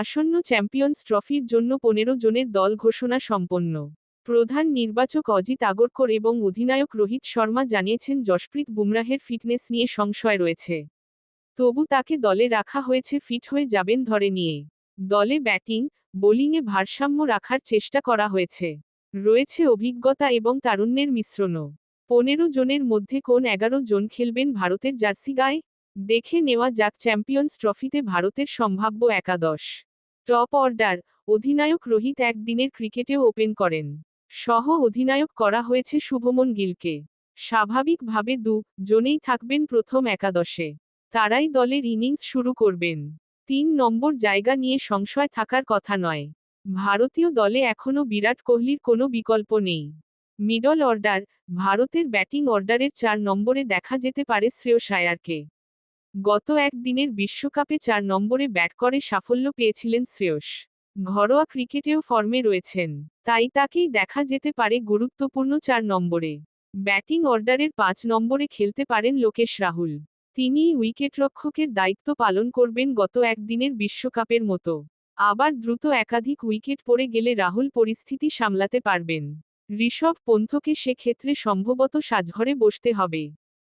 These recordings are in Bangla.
আসন্ন চ্যাম্পিয়ন্স ট্রফির জন্য পনেরো জনের দল ঘোষণা সম্পন্ন। প্রধান নির্বাচক অজিত আগরকর এবং অধিনায়ক রোহিত শর্মা জানিয়েছেন, যশপ্রীত বুমরাহের ফিটনেস নিয়ে সংশয় রয়েছে। তবু তাকে দলে রাখা হয়েছে, ফিট হয়ে যাবেন ধরে নিয়ে। দলে ব্যাটিং, বোলিংয়ে ভারসাম্য রাখার চেষ্টা করা হয়েছে। রয়েছে অভিজ্ঞতা এবং তারুণ্যের মিশ্রণও। পনেরো জনের মধ্যে কোন এগারো জন খেলবেন ভারতের জার্সি গায়ে? দেখে নেওয়া যাক, চ্যাম্পিয়ন্স ট্রফিতে ভারতের সম্ভাব্য একাদশ। টপ অর্ডার, অধিনায়ক রোহিত একদিনের ক্রিকেটেও ওপেন করেন। সহ অধিনায়ক করা হয়েছে শুভমন গিলকে। স্বাভাবিকভাবে দু জনেই থাকবেন প্রথম একাদশে। তারাই দলের ইনিংস শুরু করবেন। তিন নম্বর জায়গা নিয়ে সংশয় থাকার কথা নয়। ভারতীয় দলে এখনও বিরাট কোহলির কোনো বিকল্প নেই। মিডল অর্ডার, ভারতের ব্যাটিং অর্ডারের চার নম্বরে দেখা যেতে পারে শ্রেয়স আয়ারকে গত একদিনের বিশ্বকাপে চার নম্বরে ব্যাট করে সাফল্য পেয়েছিলেন শ্রেয়স। ঘরোয়া ক্রিকেটেও ফর্মে রয়েছেন, তাই তাকেই দেখা যেতে পারে গুরুত্বপূর্ণ চার নম্বরে। ব্যাটিং অর্ডারের পাঁচ নম্বরে খেলতে পারেন লোকেশ রাহুল। তিনিই উইকেটরক্ষকের দায়িত্ব পালন করবেন গত একদিনের বিশ্বকাপের মতো। আবার দ্রুত একাধিক উইকেট পড়ে গেলে রাহুল পরিস্থিতি সামলাতে পারবেন। ঋষভ পন্থকে সেক্ষেত্রে সম্ভবত সাজঘরে বসতে হবে।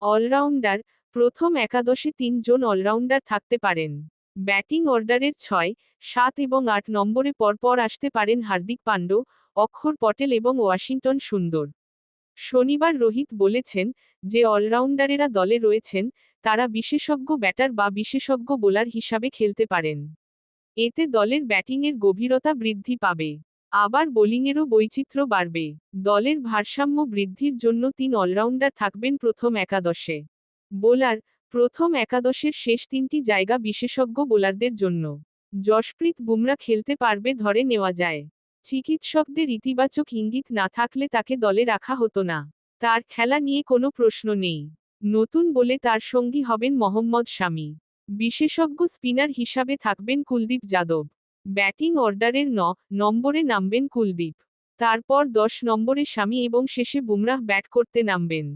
অলরাউন্ডার প্রথম একাদশে তিনজন অলরাউন্ডার থাকতে পারেন। ব্যাটিং অর্ডারের ছয়, সাত এবং আট নম্বরে পরপর আসতে পারেন হার্দিক পাণ্ড অক্ষর পটেল এবং ওয়াশিংটন সুন্দর। শনিবার রোহিত বলেছেন যে অলরাউন্ডারেরা দলে রয়েছেন, তারা বিশেষজ্ঞ ব্যাটার বা বিশেষজ্ঞ বোলার হিসাবে খেলতে পারেন। এতে দলের ব্যাটিংয়ের গভীরতা বৃদ্ধি পাবে। আবার বোলিংয়েরও বৈচিত্র্য বাড়বে। দলের ভারসাম্য বৃদ্ধির জন্য তিন অলরাউন্ডার থাকবেন প্রথম একাদশে। বোলার, প্রথম একাদশের শেষ তিনটি জায়গা বিশেষজ্ঞ বোলারদের জন্য। যশপ্রীত বুমরা খেলতে পারবে ধরে নেওয়া যায়। চিকিৎসকদের ইতিবাচক ইঙ্গিত না থাকলে তাকে দলে রাখা হতো না। তার খেলা নিয়ে কোনো প্রশ্ন নেই। নতুন বলে তার সঙ্গী হবেন মোহাম্মদ শামি। বিশেষজ্ঞ স্পিনার হিসাবে থাকবেন কুলদীপ যাদব। ব্যাটিং অর্ডারের ন নম্বরে নামবেন কুলদীপ। তারপর দশ নম্বরে স্বামী এবং শেষে বুমরাহ ব্যাট করতে নামবেন।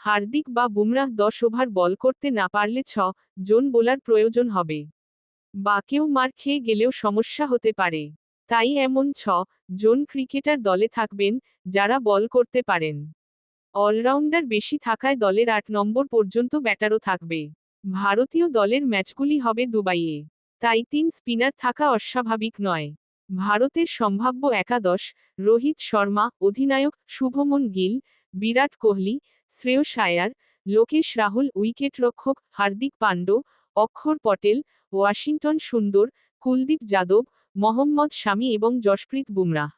হার্দিক বা বুমরাহ দশ ওভার বল করতে না পারলে ছ জন বোলার প্রয়োজন হবে। বা কেউ মার খেয়ে গেলেও সমস্যা হতে পারে। তাই এমন ছ জন ক্রিকেটার দলে থাকবেন যারা বল করতে পারেন। অলরাউন্ডার বেশি থাকায় দলের আট নম্বর পর্যন্ত ব্যাটারও থাকবে। ভারতীয় দলের ম্যাচগুলি হবে দুবাইয়ে। তাই তিন স্পিনার থাকা অস্বাভাবিক নয়। ভারতের সম্ভাব্য একাদশ রোহিত শর্মা, অধিনায়ক শুভমন গিল, বিরাট কোহলি শ্রেয়স আয়ার লোকেশ রাহুল উইকেটরক্ষক হার্দিক পাণ্ড অক্ষর পটেল, ওয়াশিংটন সুন্দর, কুলদীপ যাদব, মোহাম্মদ শামি এবং যশপ্রীত বুমরাহ।